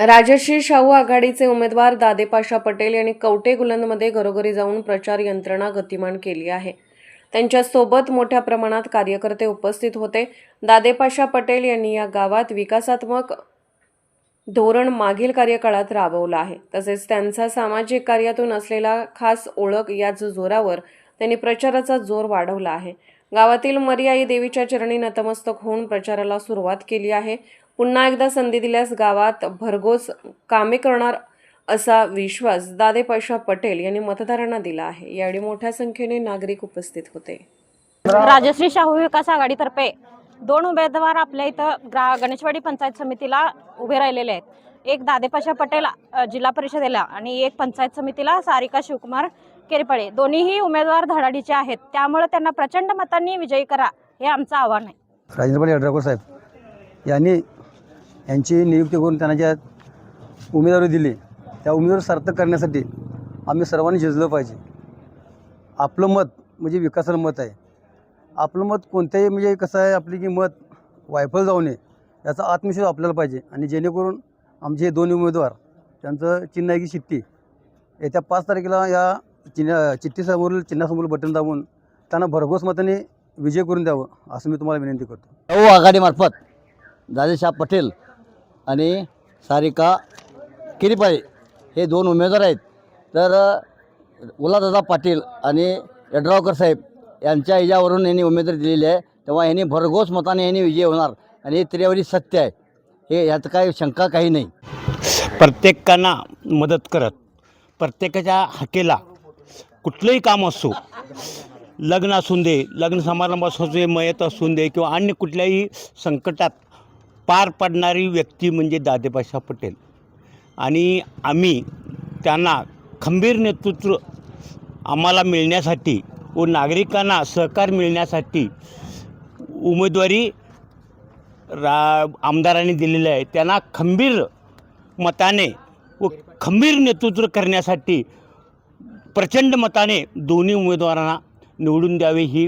राजश्री शाहू आघाडीचे उमेदवार दादेपाशा पटेल यांनी कवटे गुलंदमध्ये घरोघरी जाऊन प्रचार यंत्रणा गतिमान केली आहे. त्यांच्यासोबत मोठ्या प्रमाणात कार्यकर्ते उपस्थित होते. दादेपाशा पटेल यांनी या गावात विकासात्मक धोरण मागील कार्यकाळात राबवलं आहे. तसेच त्यांचा सामाजिक कार्यातून असलेला खास ओळख याच जोरावर त्यांनी प्रचाराचा जोर वाढवला आहे. गावातील मर्याई देवीच्या चरणी नतमस्तक होऊन प्रचाराला सुरुवात केली आहे. पुन्हा एकदा संधी दिल्यास गावात भरघोस कामे करणार असा विश्वास दादे पैशा पटेल यांनी मतदारांना दिला आहे. यावेळी मोठ्या संख्येने नागरिक उपस्थित होते. राजश्री शाहू विकास आघाडीतर्फे दोन उमेदवार आपल्या इथं ग्रा गणेशवाडी पंचायत समितीला उभे राहिलेले आहेत. एक दादेपाशा पटेल जिल्हा परिषदेला आणि एक पंचायत समितीला सारिका शिवकुमार केरपळे दोन्हीही उमेदवार धडाडीचे आहेत. त्यामुळे त्यांना प्रचंड मतांनी विजयी करा हे आमचं आव्हान आहे. राजेंद्रपाल यड्रावकर साहेब यांनी यांची नियुक्ती करून त्यांना ज्या उमेदवारी दिली त्या उमेदवारी सार्थक करण्यासाठी आम्ही सर्वांनी झिजलं पाहिजे. आपलं मत म्हणजे विकासाचं मत आहे. आपलं मत कोणत्याही म्हणजे कसं आहे आपली की मत वायफल जाऊ नये याचा आत्मविश्वास आपल्याला पाहिजे. आणि जेणेकरून आमचे हे दोन उमेदवार त्यांचं चिन्ह आहे की शिट्टी. येत्या पाच तारखेला या चिन्ह चिठ्ठीसमोरील चिन्हासमोर बटन दाबून त्यांना भरघोस मताने विजय करून द्यावं असं मी तुम्हाला विनंती करतो. शाहू आघाडीमार्फत दादेशाह पटेल आणि सारिका किरीपाळे हे दोन उमेदवार आहेत. तर उलादादा पाटील आणि यड्रावकर साहेब यांच्या ह्याच्यावरून यांनी उमेदवारी दिलेली आहे. तेव्हा यांनी भरघोस मताने यांनी विजय होणार आणि हे त्रियावरी सत्य आहे. हे यात काही शंका काही नाही. प्रत्येकांना मदत करत प्रत्येकाच्या हाकेला कुठलंही काम असो लग्न असून दे लग्न समारंभ असू दे मयत असून दे किंवा अन्य कुठल्याही संकटात पार पडणारी व्यक्ती म्हणजे दादेपाशा पटेल. आणि आम्ही त्यांना खंबीर नेतृत्व आम्हाला मिळण्यासाठी व नागरिकांना सहकार मिळण्यासाठी उमेदवारी रा आमदारांनी दिलेली आहे. त्यांना खंबीर मताने व खंबीर नेतृत्व करण्यासाठी प्रचंड मताने दोन्ही उमेदवारांना निवडून द्यावे ही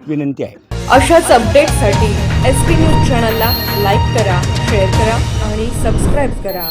विनंती आहे. अशाच अपडेटसाठी एस पी न्यूज चॅनलला लाईक करा शेअर करा आणि सबस्क्राईब करा.